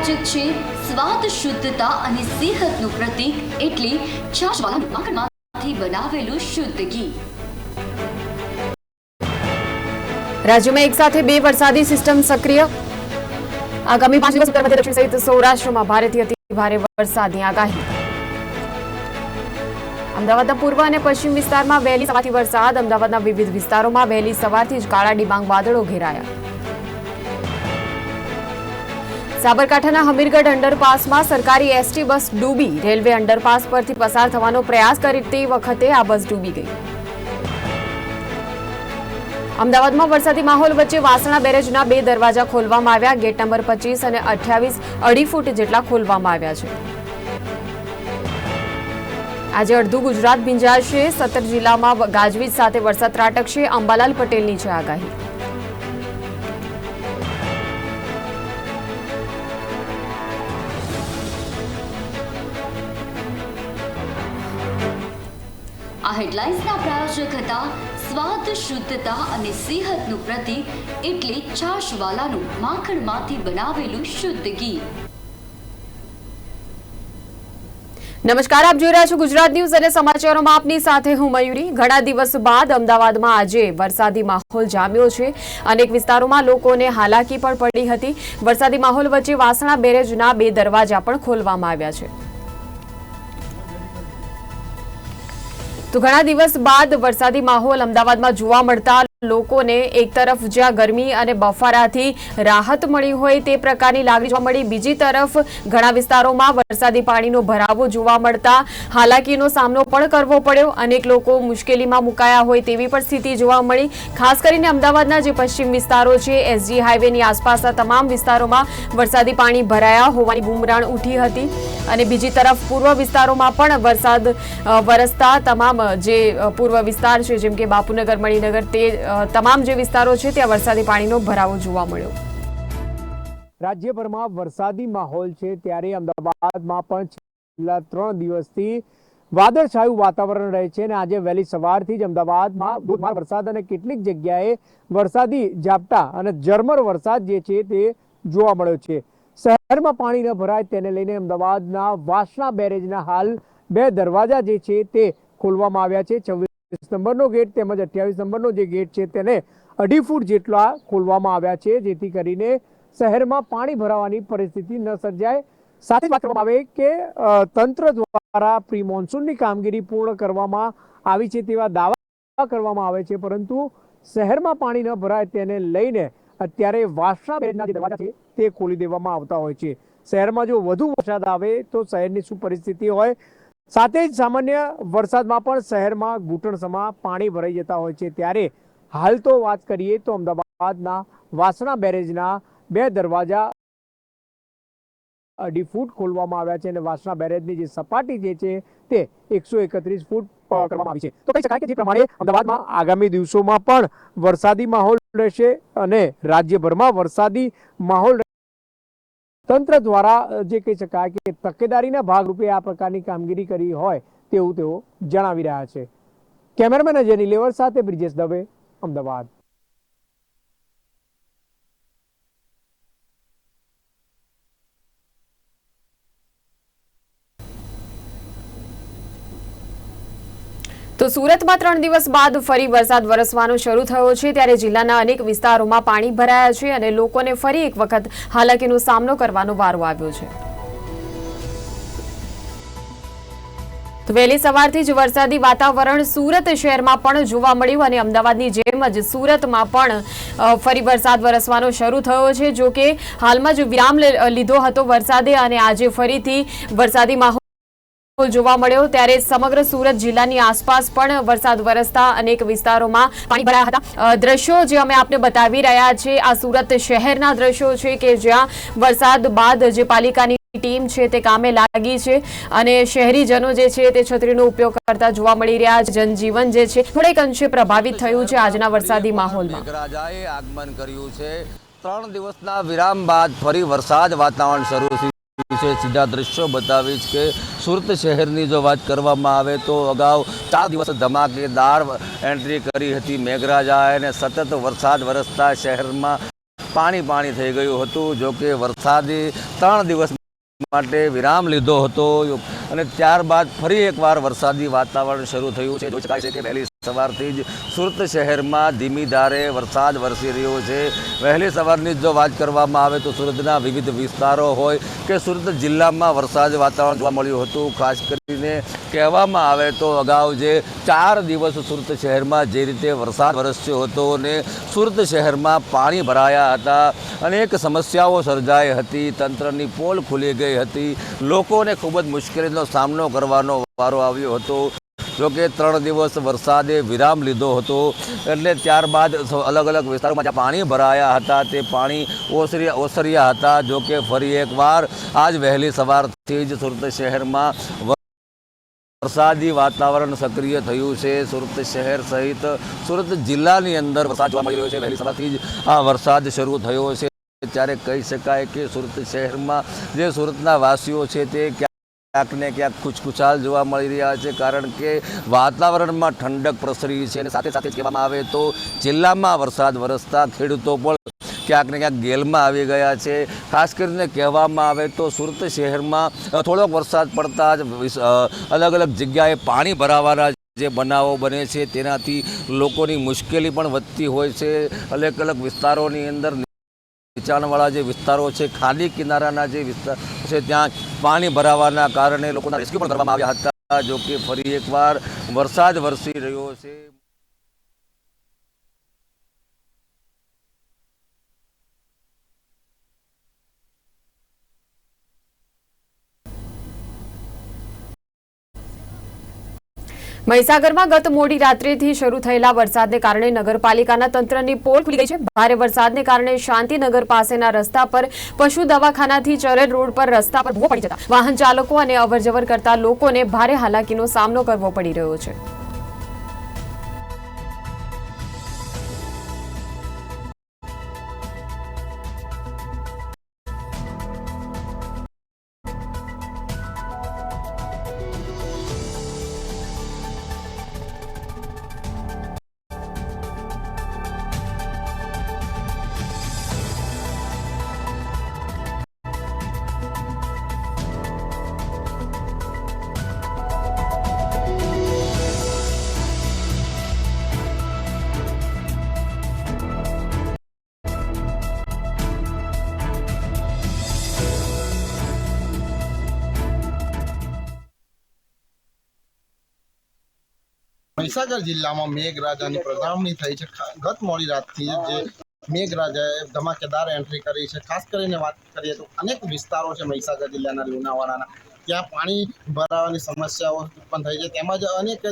Project છે સ્વાદ, શુદ્ધતા અને સેહતનું પ્રતીક એટલે છાશવાળા માખણમાંથી બનાવેલું શુદ્ધ ઘી. રાજ્યમાં એક સાથે બે વરસાદી સિસ્ટમ સક્રિય. આગામી પાંચ દિવસ ઉત્તર મધ્ય દક્ષિણ સહિત સૌરાષ્ટ્રમાં ભારેથી અતિ ભારે વરસાદની આગાહી. અમદાવાદના પૂર્વ અને પશ્ચિમ વિસ્તારમાં વહેલી સવારથી વરસાદ, અમદાવાદના વિવિધ વિસ્તારોમાં વહેલી સવારથી જ કાળા ડિબાંગ વાદળો ઘેરાયા. સાબરકાંઠાના હમીરગઢ અંડરપાસમાં સરકારી એસટી બસ ડૂબી. રેલવે અંડરપાસ પરથી પસાર થવાનો પ્રયાસ કરી તે વખતે આ બસ ડૂબી ગઈ. અમદાવાદમાં વરસાદી માહોલ વચ્ચે વાસણા બેરેજના બે દરવાજા ખોલવામાં આવ્યા. ગેટ નંબર પચીસ અને અઠ્યાવીસ અઢી ફૂટ જેટલા ખોલવામાં આવ્યા છે. આજે અડધું ગુજરાત ભીંજાશે. સત્તર જિલ્લામાં ગાજવીજ સાથે વરસાદ ત્રાટકશે. અંબાલાલ પટેલની છે આગાહી. હેડલાઇન્સના પ્રાયોજક હતા. સ્વાદ, શુદ્ધતા અને સેહતનું પ્રતીક એટલે છાશવાલાનું માખણમાંથી બનાવેલું શુદ્ધ ઘી. નમસ્કાર, આપ જોઈ રહ્યા છો ગુજરાત ન્યૂઝ અને સમાચારોમાં આપની સાથે હું મયુરી. ઘણા દિવસ બાદ અમદાવાદમાં આજે વરસાદી માહોલ જામ્યો છે. અનેક વિસ્તારોમાં લોકોને હાલાકી પણ પડી હતી. વરસાદી માહોલ વચ્ચે વાસણા, બેરેજના બે દરવાજા પણ ખોલવામાં આવ્યા છે. તો ઘણા દિવસ બાદ વરસાદી માહોલ અમદાવાદમાં જોવા મળતા લોકોને એક તરફ જ્યાં ગરમી અને બફારાથી રાહત મળી હોય તે પ્રકારની લાગણી જોવા મળી, બીજી તરફ ઘણા વિસ્તારોમાં વરસાદી પાણીનો ભરાવો જોવા મળતા હાલાકીનો સામનો પણ કરવો પડ્યો. અનેક લોકો મુશ્કેલીમાં મુકાયા હોય તેવી પણ સ્થિતિ જોવા મળી. ખાસ કરીને અમદાવાદના જે પશ્ચિમ વિસ્તારો છે, એસજી હાઈવેની આસપાસના તમામ વિસ્તારોમાં વરસાદી પાણી ભરાયા હોવાની બૂમરાણ ઉઠી હતી. અને બીજી તરફ પૂર્વ વિસ્તારોમાં પણ વરસાદ વરસતા તમામ જે પૂર્વ વિસ્તાર છે, જેમ કે બાપુનગર, મણિનગર, તે તમામ જે વિસ્તારો છે, ત્યાં વરસાદી પાણીનો ભરાવો જોવા મળ્યો. રાજ્યભરમાં વરસાદી માહોલ છે, ત્યારે અમદાવાદમાં પણ છેલ્લા ત્રણ દિવસથી વાદળછાયું વાતાવરણ રહે છે અને આજે વહેલી સવારથી જ અમદાવાદમાં વરસાદ અને કેટલીક જગ્યાએ વરસાદી ઝાપટા અને ઝરમર વરસાદ જે છે તે જોવા મળ્યો છે. શહેરમાં પાણી ન ભરાય તેને લઈને અમદાવાદના વાસણા બેરેજના હાલ બે દરવાજા જે છે તે ખોલવામાં આવ્યા છે. છવ્વીસ નંબરનો ગેટ તેમજ અઠ્યાવીસ નંબરનો જે ગેટ છે તેને અઢી ફૂટ જેટલા ખોલવામાં આવ્યા છે, જેથી કરીને શહેરમાં પાણી ભરાવાની પરિસ્થિતિ ન સર્જાય. સાથે વાત કરવામાં આવે કે તંત્ર દ્વારા પ્રી મોન્સૂનની કામગીરી પૂર્ણ કરવામાં આવી છે તેવા દાવા કરવામાં આવે છે, પરંતુ શહેરમાં પાણી ન ભરાય તેને લઈને અત્યારે વાસણા બેરેજના જે દરવાજા છે, તે ખોલી દેવામાં આવતા હોય છે. શહેરમાં જો વધુ વરસાદ આવે તો શહેરની શું પરિસ્થિતિ હોય? સાથે જ સામાન્ય વરસાદમાં પણ શહેરમાં ઘૂંટણસમા પાણી ભરાઈ જતા હોય છે. ત્યારે હાલ તો વાત કરીએ તો અમદાવાદના વાસણા બેરેજના બે દરવાજા અઢી ફૂટ ખોલવામાં આવ્યા છે અને વાસણા બેરેજની જે સપાટી જે છે તે એકસો એકત્રીસ ફૂટ કરવામાં આવી છે. તો કહી શકાય કે જે પ્રમાણે અમદાવાદમાં આગામી દિવસોમાં પણ વરસાદી માહોલ રહેશે અને રાજ્યભરમાં વરસાદી માહોલ તંત્ર દ્વારા જે કહી શકાય કે તકેદારીના ભાગરૂપે આ પ્રકારની કામગીરી કરી હોય તેવું તેઓ જણાવી રહ્યા છે. કેમેરામેન અજય નિલેવર સાથે બ્રિજેશ દવે, અમદાવાદ. તો સુરતમાં ત્રણ દિવસ બાદ ફરી વરસાદ વરસવાનો શરૂ થયો છે. ત્યારે જિલ્લાના અનેક વિસ્તારોમાં પાણી ભરાયા છે અને લોકોને ફરી એક વખત હાલાકીનો સામનો કરવાનો વારો આવ્યો છે. વહેલી સવારથી જ વરસાદી વાતાવરણ સુરત શહેરમાં પણ જોવા મળ્યું અને અમદાવાદની જેમ જ સુરતમાં પણ ફરી વરસાદ વરસવાનો શરૂ થયો છે. જો કે હાલમાં જ વિરામ લીધો હતો વરસાદે અને આજે ફરીથી વરસાદી માહોલ જોવા મળ્યો ત્યારે સમગ્ર સુરત જિલ્લાની આસપાસ પણ વરસાદ વરસતા અનેક વિસ્તારોમાં પાણી ભરાયા હતા. દ્રશ્યો જે અમે આપને બતાવી રહ્યા છે આ સુરત શહેરના દ્રશ્યો છે કે જ્યાં વરસાદ બાદ જે પાલિકાની ટીમ છે તે કામે લાગી છે અને શહેરીજનો જે છે તે છત્રીનો ઉપયોગ કરતા જોવા મળી રહ્યા છે. જનજીવન જે છે થોડેક અંશે પ્રભાવિત થયું છે આજના વરસાદી માહોલમાં. આગમન કર્યું છે. ત્રણ દિવસના વિરામ બાદ ફરી વરસાદ વાતાવરણ શરૂ છે, સીધા દ્રશ્યો બતાવીશ કે સુરત શહેરની જો વાત કરવામાં આવે તો અગાઉ ચાર દિવસ ધમાકેદાર એન્ટ્રી કરી હતી મેઘરાજાએ અને સતત વરસાદ વરસતા શહેરમાં પાણી પાણી થઈ ગયું હતું, જો કે વરસાદી ત્રણ દિવસ માટે વિરામ લીધો હતો. અને ત્યારબાદ ફરી એકવાર વરસાદી વાતાવરણ શરૂ થયું છે. જોઈ શકાય છે કે વહેલી સવારથી જ સુરત શહેરમાં ધીમી ધારે વરસાદ વરસી રહ્યો છે. વહેલી સવારની જો વાત કરવામાં આવે તો સુરતના વિવિધ વિસ્તારો હોય કે સુરત જિલ્લામાં વરસાદ વાતાવરણ જોવા મળ્યું હતું. ખાસ કરીને કહેવામાં આવે તો અગાઉ જે ચાર દિવસ સુરત શહેરમાં જે રીતે વરસાદ વરસ્યો હતો અને સુરત શહેરમાં પાણી ભરાયા હતા. અનેક સમસ્યાઓ સર્જાઈ હતી. તંત્રની પોલ ખુલી ગઈ હતી. લોકોને ખૂબ જ મુશ્કેલીનો સામનો કરવાનો વારો આવ્યો હતો. જોકે ત્રણ દિવસ વરસાદે વિરામ લીધો હતો. એટલે ત્યારબાદ અલગ અલગ વિસ્તારોમાં જ્યાં પાણી ભરાયા હતા, તે પાણી ઓસરી ઓસર્યા હતા. જોકે ફરી એકવાર આજ વહેલી સવારથી જ સુરત શહેરમાં વરસાદી વાતાવરણ સક્રિય થયું છે. સુરત શહેર સહિત સુરત જિલ્લાની અંદર વરસાદ જોવા મળી રહ્યો છે. વહેલી સવારથી જ આ વરસાદ શરૂ થયો છે. ત્યારે કહી શકાય કે સુરત શહેરમાં જે સુરતના વાસીઓ છે તે ક્યાંક ને ક્યાંક કુચકુચાલ જોવા મળી રહ્યા છે, કારણ કે વાતાવરણમાં ઠંડક પ્રસરી છે અને સાથે સાથે કહેવામાં આવે તો જિલ્લામાં વરસાદ વરસતા ખેડૂતો પણ ક્યાંક ને ક્યાંક ગેલમાં આવી ગયા છે. ખાસ કરીને કહેવામાં આવે તો સુરત શહેરમાં થોડોક વરસાદ પડતા જ અલગ અલગ જગ્યાએ પાણી ભરાવાના જે બનાવો બને છે, તેનાથી લોકોની મુશ્કેલી પણ વધતી હોય છે. અલગ અલગ વિસ્તારોની અંદર નીચાણવાળા જે વિસ્તારો છે, ખાલી કિનારાના જે વિસ્તાર છે, ત્યાં પાણી ભરાવાના કારણે લોકોના રેસ્ક્યુ પણ કરવામાં આવ્યા હતા જો કે ફરી એકવાર વરસાદ વરસી રહ્યો છે. મહીસાગરમાં ગત મોડી રાત્રેથી શરૂ થયેલા વરસાદને કારણે નગરપાલિકાના તંત્રની પોલ ખુલી ગઈ છે. ભારે વરસાદને કારણે શાંતિનગર પાસેના રસ્તા પર પશુ દવાખાનાથી ચરેલ રોડ પર રસ્તા પર પડી જતા વાહન ચાલકો અને અવરજવર કરતા લોકોને ભારે હાલાકીનો સામનો કરવો પડી રહ્યો છે. મહીસાગર જિલ્લામાં મેઘરાજાની પ્રજાવણી થઈ છે. ગત મોડી રાતથી જે મેઘરાજાએ ધમાકેદાર એન્ટ્રી કરી છે. ખાસ કરીને વાત કરીએ તો અનેક વિસ્તારો છે મહીસાગર જિલ્લાના, લુણાવાડાના. ત્યાં પાણી ભરાવાની સમસ્યાઓ ઉત્પન્ન થઈ છે. તેમજ અનેક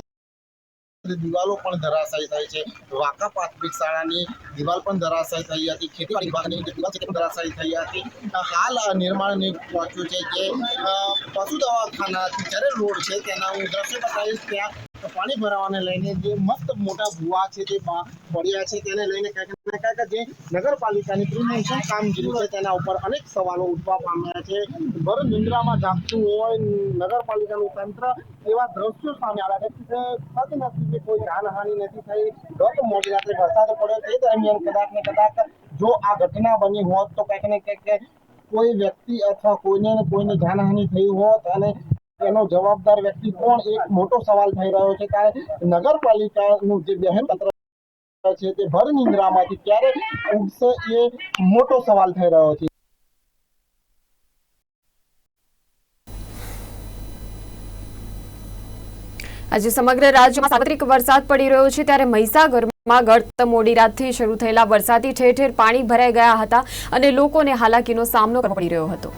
દિવાલો પણ ધરાશાયી થઈ છે. વાંકા પ્રાથમિક શાળાની દિવાલ પણ ધરાશાયી થઈ હતી. ખેતીવાડી વિભાગની દિવાલ છે ધરાશાયી થઈ હતી. હાલ નિર્માણની પહોંચ્યું છે જે પશુ દવાખાનાથી ચરે રોડ છે, તેના હું દ્રશ્ય બતાવીશ. ત્યાં પાણી ભરાવાને લઈને જે મસ્ત મોટા ભૂવા છે તે પડ્યા છે, તેને લઈને ક્યાંક ને ક્યાંક જે નગરપાલિકાની પ્રિવેન્શન કામગીરી છે, તેના ઉપર અનેક સવાલો ઉઠવા પામ્યા છે. ભર નિંદ્રામાં જાગતું હોય, નગરપાલિકાનું તંત્ર એવા દ્રશ્યો સામે આવ્યા છે સદનસીબે કોઈ જાનહાનિ નથી થઈ. ગત મોડી રાત્રે વરસાદ પડ્યો તે દરમિયાન કદાચ ને કદાચ જો આ ઘટના બની હોત તો કંઈક ને કંઈક કોઈ વ્યક્તિ અથવા કોઈને કોઈને જાનહાનિ થઈ હોત અને એનો જવાબદાર વ્યક્તિ કોણ? એક મોટો સવાલ થઈ રહ્યો છે કે નગરપાલિકાનું જે બહેન તંત્ર છે તે ભર નિંદ્રામાંથી ક્યારે ઉગશે એ મોટો સવાલ થઈ રહ્યો છે. આજે સમગ્ર રાજ્યમાં સાર્વત્રિક વરસાદ પડી રહ્યો છે ત્યારે મહીસાગરમાં ગત મોડી રાતથી શરૂ થયેલા વરસાદથી ઠેર ઠેર પાણી ભરાઈ ગયા હતા અને લોકોને હાલાકીનો સામનો કરવો પડી રહ્યો હતો.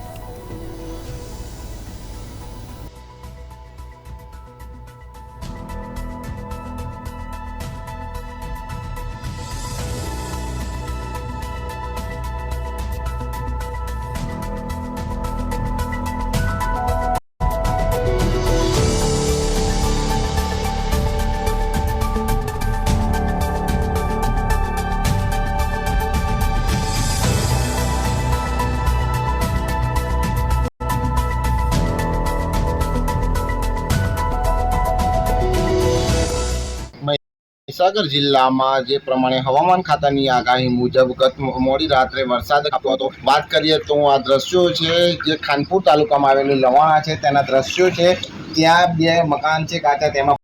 મહીસાગર જિલ્લામાં જે પ્રમાણે હવામાન ખાતાની આગાહી મુજબ ગત મોડી રાત્રે વરસાદ ખાતો હતો. વાત કરીએ તો આ દ્રશ્યો છે, જે ખાનપુર તાલુકામાં આવેલું લવાણા છે, તેના દ્રશ્યો છે, ત્યાં બે મકાન છે, કાચા તેમાં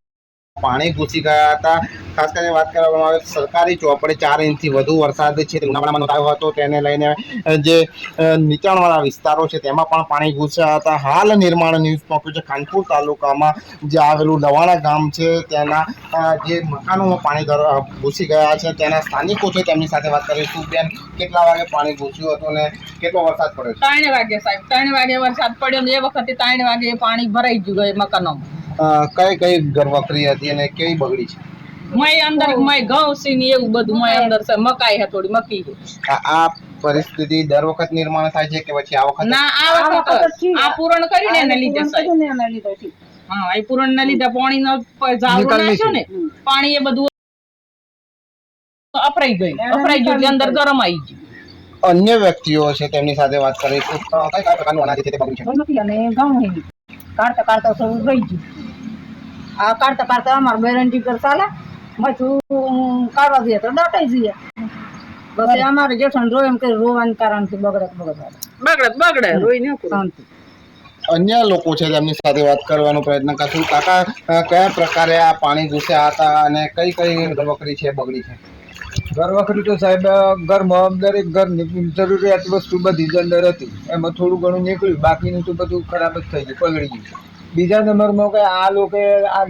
પાણી ઘૂસી ગયા હતા. ખાસ કરીને વાત કરવામાં આવે સરકારી ચોપડે ચાર ઇંચથી વધુ વરસાદ છે. તે લુણાવાડામાં નોંધાયો હતો. તેને લઈને જે નીચાણવાળા વિસ્તારો છે, તેમાં પણ પાણી ઘૂસ્યા હતા. હાલ નિર્માણ ન્યૂઝ પહોંચ્યું છે. ખાનપુર તાલુકામાં જે આવેલું લવાણા ગામ છે, તેના જે મકાનોમાં પાણી ઘૂસી ગયા છે. તેના સ્થાનિકો છે, તેમની સાથે વાત કરીશું. બેન, કેટલા વાગે પાણી ઘૂસ્યું હતું ને કેટલો વરસાદ પડ્યો ત્રણ વાગે સાહેબ. ત્રણ વાગે વરસાદ પડ્યો ને એ વખતે ત્રણ વાગે પાણી ભરાઈ ગયું મકાનોમાં. કઈ કઈ ઘરવખરી હતી અને કેવી બગડી છે? મય અંદર મય ઘઉં સી ને એવું બધું મય અંદર છે. મકાઈ હે થોડી મકી હે. આ પરિસ્થિતિ દર વખત નિર્માણ થાય છે કે પછી આ વખત? ના આ વખત આ પૂરણ કરીને એને લીધે છે હા આ પૂરણ ના લીધે પાણી નો ઝાવડું નાખ્યો ને પાણી એ બધું અપરાઈ ગયું. અપરાઈ ગયું એટલે અંદર ગરમ આવી ગયું. અન્ય વ્યક્તિઓ છે તેમની સાથે વાત કરીશું કઈ કઈ પ્રકારનું અનાજ છે તે બગડ્યું છે? અને ઘઉં કાઢતા કાઢતા સૌ ગઈ ગયું. કાઢતા કાઢતા અમારે બેરંટી પર ચાલે. મથું કાઢવા જઈએ તો દટાઈ જઈએ. બસ અમારે જેઠણ રોય એમ કે રોવાના કારણથી બગડે બગડે. બગડે બગડે રોઈ ને શાંતિ. અન્ય લોકો છે તેમની સાથે વાત કરવાનો પ્રયત્ન કરશું. કાકા કયા પ્રકારે આ પાણી ઘૂસ્યા હતા અને કઈ કઈ ઘરવખરી છે બગડી છે? ઘર વખરી તો સાહેબ ઘરમાં દરેક ઘરની જરૂરિયાત વસ્તુ બધી જ અંદર હતી. એમાં થોડું ઘણું નીકળ્યું. બાકીનું તો બધું ખરાબ જ થઈ ગયું પલળી ગયું. બીજા નંબરમાં કે આ લોકો આ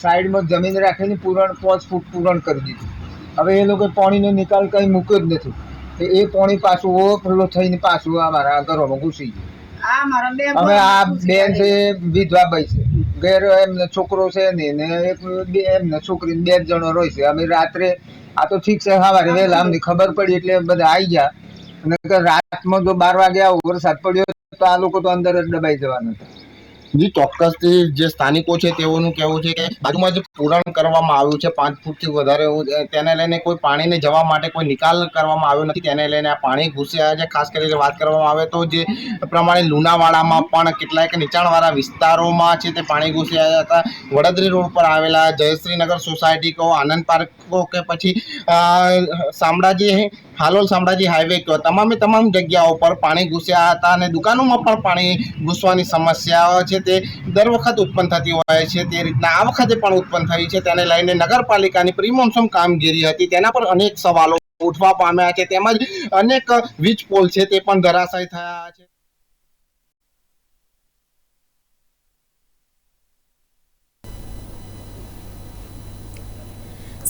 સાઈડમાં જમીન રાખીને પૂરણ પાંચ ફૂટ પૂરણ કરી દીધું. હવે એ લોકો પાણીનો નિકાલ કંઈ મૂક્યો જ નથી. એ- એ પાણી પાછું ઓવરફ્લો થઈને પાછું અમારા ઘરોમાં ઘૂસી ગયું. આ અમે આ બેન છે વિધવા ભાઈ છે. ઘેર એમને છોકરો છે ને ને એક બે એમને છોકરી બે જણો રહે છે. અમે રાત્રે આ તો ઠીક છે સવારે વહેલા અમને ખબર પડી એટલે બધા આવી ગયા. અને રાતમાં જો બાર વાગે આવો વરસાદ પડ્યો તો આ લોકો તો અંદર જ દબાઈ જવાના હતા. જી ચોક્કસથી જે સ્થાનિકો છે તેઓનું કહેવું છે કે બાજુમાં જે પૂરણ કરવામાં આવ્યું છે, પાંચ ફૂટથી વધારે તેને લઈને કોઈ પાણીને જવા માટે કોઈ નિકાલ કરવામાં આવ્યો નથી, તેને લઈને આ પાણી ઘૂસ્યા છે ખાસ કરીને વાત કરવામાં આવે તો જે પ્રમાણે લુણાવાડામાં પણ કેટલાક નીચાણવાળા વિસ્તારોમાં છે તે પાણી ઘૂસ્યા હતા. વડોદરી રોડ પર આવેલા જયશ્રીનગર સોસાયટી કહો આનંદ પાર્ક કે પછી શામળાજી હાલોલ શામળાજી હાઈવે કહો તમામે તમામ જગ્યાઓ પર પાણી ઘૂસ્યા હતા અને દુકાનોમાં પણ પાણી ઘૂસવાની સમસ્યાઓ છે તે દર વખત ઉત્પન્ન થતી હોય છે, તે રીતના આ વખતે પણ ઉત્પન્ન થઈ છે. તેને લઈને નગરપાલિકાની પ્રી કામગીરી હતી. તેના પર અનેક સવાલો ઉઠવા પામ્યા છે. તેમજ અનેક વીજ પોલ છે, તે પણ ધરાશાયી થયા છે.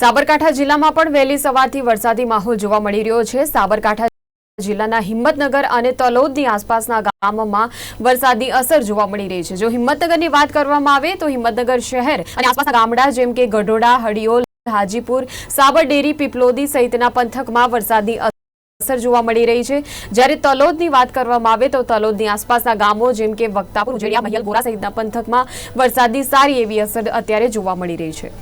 સાબરકાંઠા જિલ્લામાં પણ વહેલી સવારથી વરસાદી માહોલ જોવા મળી રહ્યો છે. સાબરકાંઠા જિલ્લાના હિંમતનગર અને તલોદની આસપાસના ગામોમાં વરસાદની અસર જોવા મળી રહી છે. જો હિંમતનગરની વાત કરવામાં આવે તો હિંમતનગર શહેર અને આસપાસના ગામડા જેમ કે ગઢોડા હડિયોલ હાજીપુર સાબરડેરી પીપલોદી સહિતના પંથકમાં વરસાદની અસર જોવા મળી રહી છે. જ્યારે તલોદની વાત કરવામાં આવે તો તલોદની આસપાસના ગામો જેમ કે વક્તાપુર ઉજળિયા મહિયલ ગોરા સહિતના પંથકમાં વરસાદની સારી એવી અસર અત્યારે જોવા મળી રહી છે.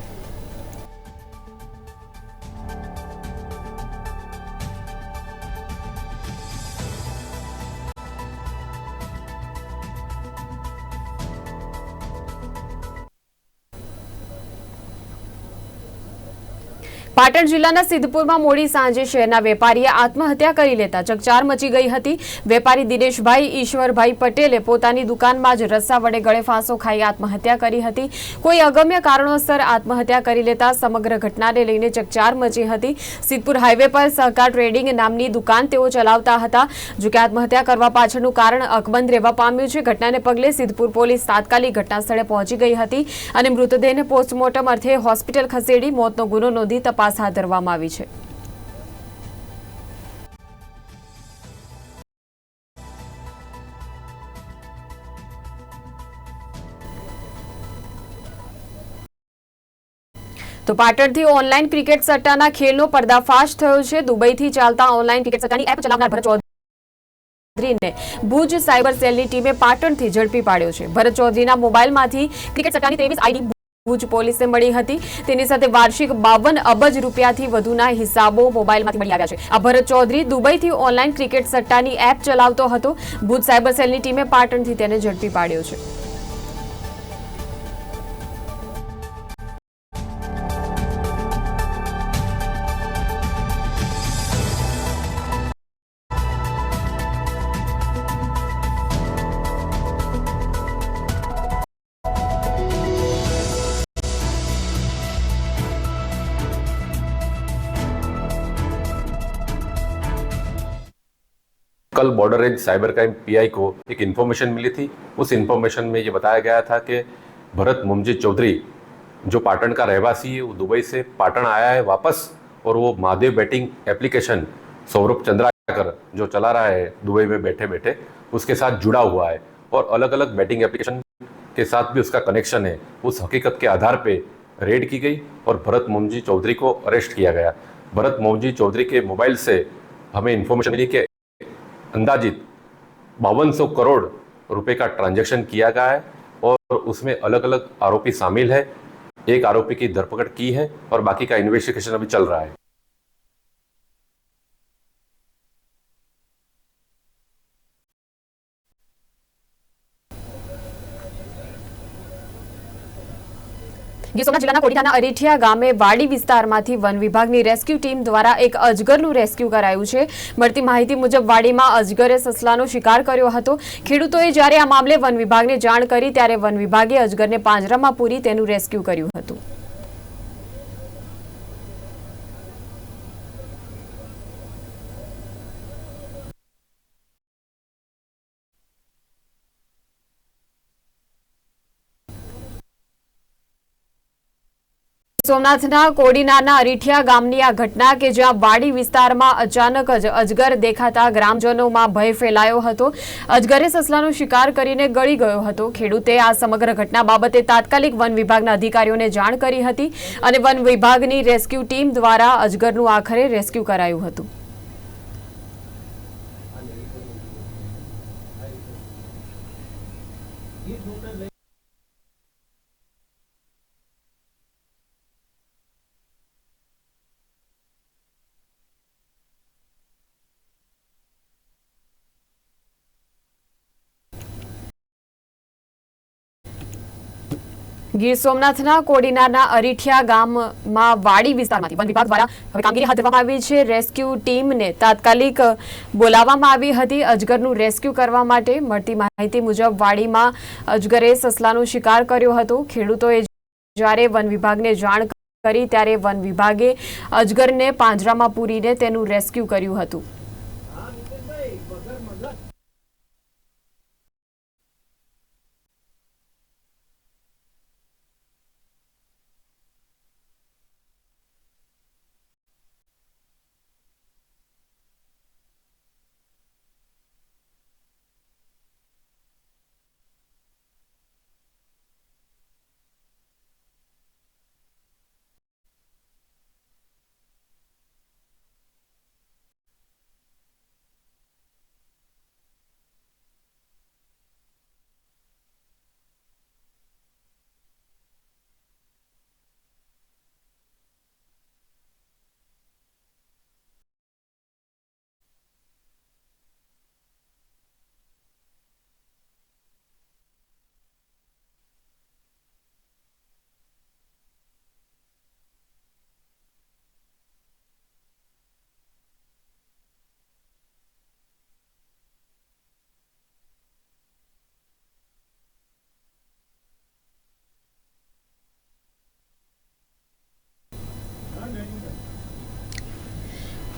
પાટણ જિલ્લાના સિદ્ધપુરમાં મોડી સાંજે શહેરના વેપારીએ આત્મહત્યા કરી લેતા ચકચાર મચી ગઈ હતી. વેપારી દિનેશભાઈ, ઈશ્વરભાઈ પટેલે પોતાની દુકાનમાં જ રસ્સા વડે ગળે ફાંસો ખાઈ આત્મહત્યા કરી હતી. કોઈ અગમ્ય કારણોસર આત્મહત્યા કરી લેતા સમગ્ર ઘટનાને લઈને ચકચાર મચી હતી. સિદ્ધપુર હાઈવે પર સહકાર ટ્રેડિંગ નામની દુકાન તેઓ ચલાવતા હતા. જોકે આત્મહત્યા કરવા પાછળનું કારણ અકબંધ રહેવા પામ્યું છે. ઘટનાને પગલે સિદ્ધપુર પોલીસ તાત્કાલિક ઘટના સ્થળે પહોંચી ગઈ હતી અને મૃતદેહને પોસ્ટમોર્ટમ અર્થે હોસ્પિટલ ખસેડી મોતનો ગુનો નોંધી તપાસ હાથ ધરવામાં આવી છે. તો પાટણથી ઓનલાઈન ક્રિકેટ સટ્ટાના ખેલનો પર્દાફાશ થયો છે. દુબઈથી ચાલતા ઓનલાઈન ક્રિકેટ સટ્ટાની એપ ચલાવનાર ભરત ચૌધરીને ભુજ સાયબર સેલની ટીમે પાટણથી ઝડપી પાડ્યો છે. ભરત ચૌધરીના મોબાઈલમાંથી ક્રિકેટ સટ્ટાની ત્રેવીસ આઈડી ભુજ પોલીસને મળી હતી. તેની સાથે વાર્ષિક બાવન અબજ રૂપિયાથી વધુના હિસાબો મોબાઈલમાંથી મળી આવ્યા છે. આ ભરત ચૌધરી દુબઈથી ઓનલાઈન ક્રિકેટ સટ્ટાની એપ ચલાવતો હતો. ભુજ સાયબર સેલની ટીમે પાટણથી તેને ઝડપી પાડ્યો છે. कल border range cyber crime PI को एक इन्फॉर्मेशन मिली थी। उस इन्फॉर्मेशन में ये बताया गया था कि भरत मुमजी चौधरी, जो पाटन का रहवासी है, वो दुबई से पाटन आया है वापस, और वो महादेव बैटिंग एप्लीकेशन सौरभ चंद्राकर, जो चला रहा है, दुबई में बैठे बैठे उसके साथ जुड़ा हुआ है। और अलग अलग बैटिंग एप्लीकेशन के साथ भी उसका कनेक्शन है। उस हकीकत के आधार पे रेड की गई और भरत मोमजी चौधरी को अरेस्ट किया गया। भरत मोमजी चौधरी के मोबाइल से हमें इन्फॉर्मेशन मिली कि अंदाजित बावन करोड़ रुपए का ट्रांजैक्शन किया गया है और उसमें अलग अलग आरोपी शामिल है। एक आरोपी की धरपकड़ की है और बाकी का इन्वेस्टिगेशन अभी चल रहा है। ગીર જિલ્લાના કોડીનાના અરેઠિયા ગામે વાડી વિસ્તારમાંથી વન વિભાગની રેસ્ક્યુ ટીમ દ્વારા એક અજગરનું રેસ્ક્યુ કરાયું છે. મળતી માહિતી મુજબ વાડીમાં અજગરે સસલાનો શિકાર કર્યો હતો. ખેડૂતોએ જ્યારે આ મામલે વન વિભાગને જાણ કરી, ત્યારે વન વિભાગે અજગરને પાંજરામાં પૂરી તેનું રેસ્ક્યુ કર્યું હતું. સોમનાથના કોડીનાના અરીઠિયા ગામની આ ઘટના કે જ્યાં વાડી વિસ્તારમાં અચાનક જ અજગર દેખાતા ગ્રામજનોમાં ભય ફેલાયો હતો. અજગરે સસલાનો શિકાર કરીને ગળી ગયો હતો. ખેડૂતે આ સમગ્ર ઘટના બાબતે તાત્કાલિક વન વિભાગના અધિકારીઓને જાણ કરી હતી અને વન વિભાગની રેસ્ક્યુ ટીમ દ્વારા અજગરનું આખરે રેસ્ક્યુ કરાયું હતું. ગીર સોમનાથના કોડીનારના અરીઠિયા ગામમાં વાડી વિસ્તારમાંથી વન વિભાગ દ્વારા હવે કામગીરી હાથ ધરવામાં આવી છે. રેસ્ક્યુ ટીમને તાત્કાલિક બોલાવવામાં આવી હતી. અજગરનું રેસ્ક્યુ કરવા માટે મળતી માહિતી મુજબ વાડીમાં અજગરે સસલાનો શિકાર કર્યો હતો. ખેડૂતોએ જ્યારે વન વિભાગને જાણ કરી ત્યારે વન વિભાગે અજગરને પાંજરામાં પૂરીને તેનું રેસ્ક્યુ કર્યું હતું.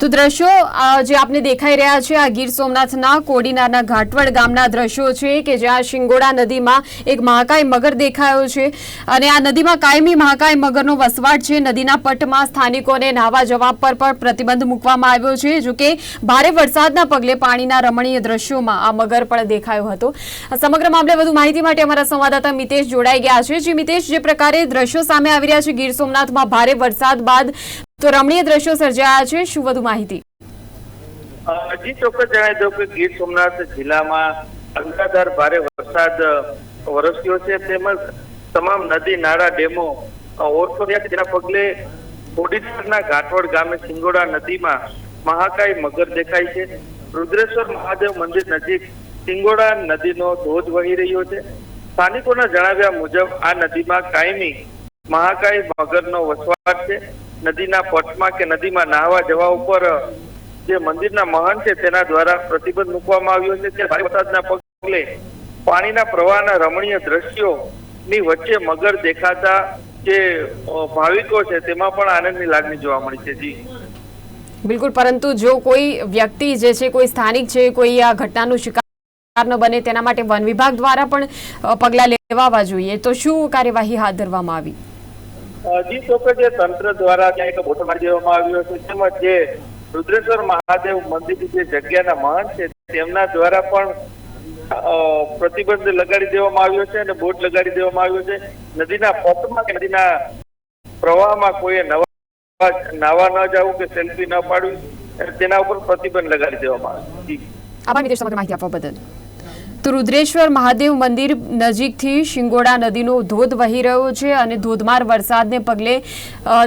તો દ્રશ્યો જે આપને દેખાઈ રહ્યા છે, આ ગીર સોમનાથના કોડીનારના ઘાટવડ ગામના દ્રશ્યો છે કે જ્યાં શિંગોડા નદીમાં એક મહાકાય મગર દેખાયો છે અને આ નદીમાં કાયમી મહાકાય મગરનો વસવાટ છે. નદીના પટમાં સ્થાનિકોને નાહવા જવા પર પણ પ્રતિબંધ મૂકવામાં આવ્યો છે. જો કે ભારે વરસાદના પગલે પાણીના રમણીય દ્રશ્યોમાં આ મગર પણ દેખાયો હતો. સમગ્ર મામલે વધુ માહિતી માટે અમારા સંવાદદાતા મિતેશ જોડાઈ ગયા છે. જે મિતેશ, જે પ્રકારે દ્રશ્યો સામે આવી રહ્યા છે, ગીર સોમનાથમાં ભારે વરસાદ બાદ તો રમણીય દ્રશ્યો સર્જાયા છે, શું વધુ માહિતી? હજી ચોક્કસ જણાવી દઉં કે ગીર સોમનાથ જિલ્લામાં અનરાધાર ભારે વરસાદ વરસ્યો છે. તેમજ તમામ નદી, નાળા, ડેમો ઓવરફ્લો છે તેના પગલે ઓડિશાના ઘાટવડ ગામે સિંગોડા નદીમાં મહાકાય મગર દેખાય છે. રુદ્રેશ્વર મહાદેવ મંદિર નજીક સિંગોડા નદીનો ધોધ વહી રહ્યો છે. સ્થાનિકોના જણાવ્યા મુજબ આ નદીમાં કાયમી મહાકાય મગરનો વસવાટ છે. નદીના પટમાં કે નદીમાં નાહવા જવા ઉપર જે મંદિરના મહંત છે તેના દ્વારા પ્રતિબંધ મૂકવામાં આવ્યો છે. તે ભારે વરસાદના પગલે પાણીના પ્રવાહના રમણીય દ્રશ્યો ની વચ્ચે મગર દેખાતા જે ભાવિકો છે તેમાં પણ આનંદની લાગણી જોવા મળી છે. જી. બિલકુલ, પરંતુ જો કોઈ વ્યક્તિ જે છે, કોઈ સ્થાનિક છે, કોઈ આ ઘટનાનું શિકાર ન બને તેના માટે વન વિભાગ દ્વારા પણ પગલાં લેવાવા જોઈએ, તો શું કાર્યવાહી હાથ ધરવામાં આવી? જી ચોક્કસ જે તંત્ર દ્વારા ત્યાં એક બોટો મારી દેવામાં આવ્યો છે તેમજ જે રુદ્રેશ્વર મહાદેવ મંદિર જે જગ્યાના મહંત છે, તેમના દ્વારા પણ પ્રતિબંધ લગાડી દેવામાં આવ્યો છે અને બોટ લગાડી દેવામાં આવ્યો છે. નદીના પટમાં કે નદીના પ્રવાહમાં કોઈએ નવા, નાવા ન જવું કે સેલ્ફી ન પાડવી તેના ઉપર પ્રતિબંધ લગાડી દેવામાં આવ્યો. આભાર નિતેશ સમગ્ર માહિતી આપવા બદલ. તો રુદ્રેશ્વર મહાદેવ મંદિર નજીકથી શિંગોડા નદીનો ધોધ વહી રહ્યો છે અને ધોધમાર વરસાદને પગલે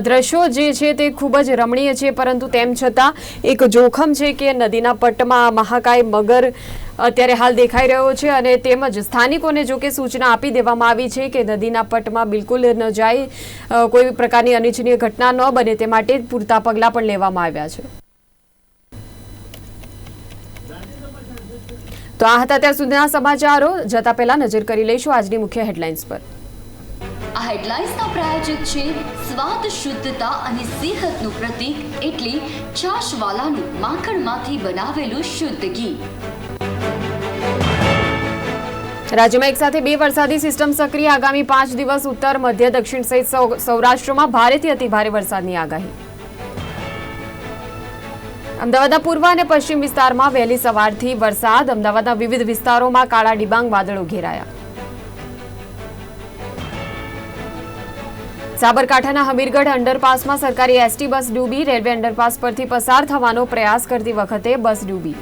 દ્રશ્યો જે છે તે ખૂબ જ રમણીય છે, પરંતુ તેમ છતાં એક જોખમ છે કે નદીના પટ્ટમાં મહાકાય મગર અત્યારે હાલ દેખાઈ રહ્યો છે અને તેમજ સ્થાનિકોને જો કે સૂચના આપી દેવામાં આવી છે કે નદીના પટમાં બિલકુલ ન જાય કોઈ પ્રકારની અનિચ્છનીય ઘટના ન બને તે માટે પૂરતા પગલાં પણ લેવામાં આવ્યા છે. તો આ હતા ત્યાં સુધીના સમાચારો. જતા પહેલા નજર કરી લઈશું આજની મુખ્ય હેડલાઇન્સ પર. આ હેડલાઇન્સના પ્રાયોજક છે સ્વાદ શુદ્ધતા અને સેહતનું પ્રતીક એટલે છાશવાલાનું માખણમાંથી બનાવેલું શુદ્ધ ઘી. રાજ્યમાં એક સાથે બે વરસાદી સિસ્ટમ સક્રિય. આગામી પાંચ દિવસ ઉત્તર મધ્ય દક્ષિણ સહિત સૌરાષ્ટ્રમાં ભારેથી અતિભારે વરસાદની આગાહી. અમદાવાદના પૂર્વ અને પશ્ચિમ વિસ્તારમાં વહેલી સવારથી વરસાદ, અમદાવાદના વિવિધ વિસ્તારોમાં કાળા ડિબાંગ, વાદળો ઘેરાયા. સાબરકાંઠાના હમીરગઢ અંડરપાસમાં સરકારી એસટી બસ ડૂબી, રેલવે અંડરપાસ પરથી પસાર થવાનો પ્રયાસ કરતી વખતે બસ ડૂબી.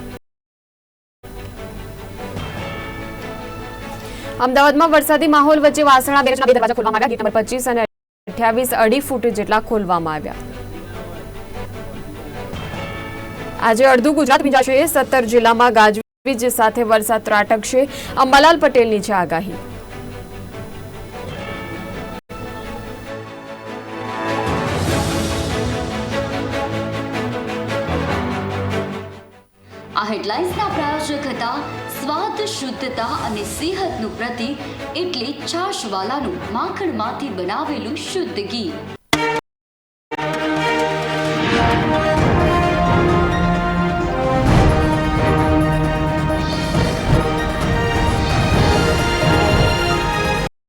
અમદાવાદમાં વરસાદી માહોલ વચ્ચે વાસણા દરવાજા ખોલવામાં આવ્યા. પચીસ અને અઠ્યાવીસ અઢી ફૂટ જેટલા ખોલવામાં આવ્યા. આજે અડધું ગુજરાત ભીંજાશે સત્તર જિલ્લામાં ગાજવીજ સાથે વરસાદ ત્રાટકશે. અંબાલાલ પટેલની છે આગાહી. આ હેડલાઇન્સના પ્રાયોજક હતા સ્વાદ, શુદ્ધતા અને સેહતનું પ્રતીક એટલે છાશવાલાનું માખણમાંથી બનાવેલું શુદ્ધ ઘી.